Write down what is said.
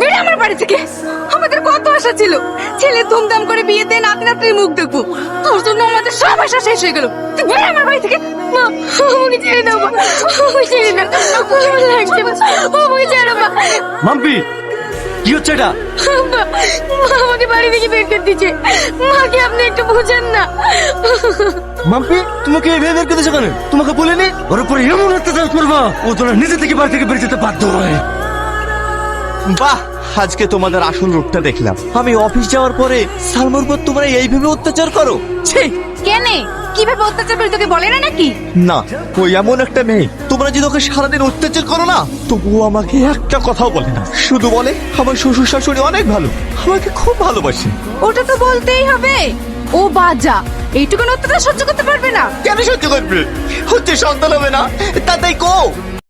বেড়ে আমার বাড়ি থেকে। আমাদের কত আশা ছিল। ছেলে ধুমধাম করে বিয়েতে নাতি নাতির মুখ দেখব। তোর জন্য আমাদের সব আশা শেষ হয়ে গেল। তুই বেড়ে আমার বাড়ি থেকে। মা আমাকে ছেড়ে দাও মা আমাকে ছেড়ে দাও। আমার লাগছে মা আমাকে ছেড়ে মা। মাম্পি কি হচ্ছে এটা? মা আমাকে বাড়ি থেকে বের করে দিচ্ছে মাকে আপনি একটু বোঝেন না। মাম্পি তোমাকে এই বের করতেছে কেন? তোমাকে বলিনি? ওর উপরে এমন অত্যাচার করবা ও তোরা নিজে থেকে বাড়ি থেকে বেরিয়ে যেতে বাধ্য হয়। বাহ আজকে তোমাদের আসল রূপটা দেখলাম। আমি অফিস যাওয়ার পরে সালমার উপর তোমরা এইভাবে অত্যাচার করো? ছি! কেনে? কীভাবে অত্যাচার করে তোকে বলে না নাকি? না ওই এমন একটা মেয়ে। তোমরা যদি ওকে সারাদিন অত্যাচার করো না তবুও আমাকে একটা কথাও বলে না। শুধু বলে আমার শ্বশুর শাশুড়ি অনেক ভালো আমাকে খুব ভালোবাসে। ওটা তো বলতেই হবে। ও বাজা এইটুকু অত্যাচার সহ্য করতে পারবে না। কেন সহ্য করবে? হচ্ছে সন্তান হবে না তাতেই কো।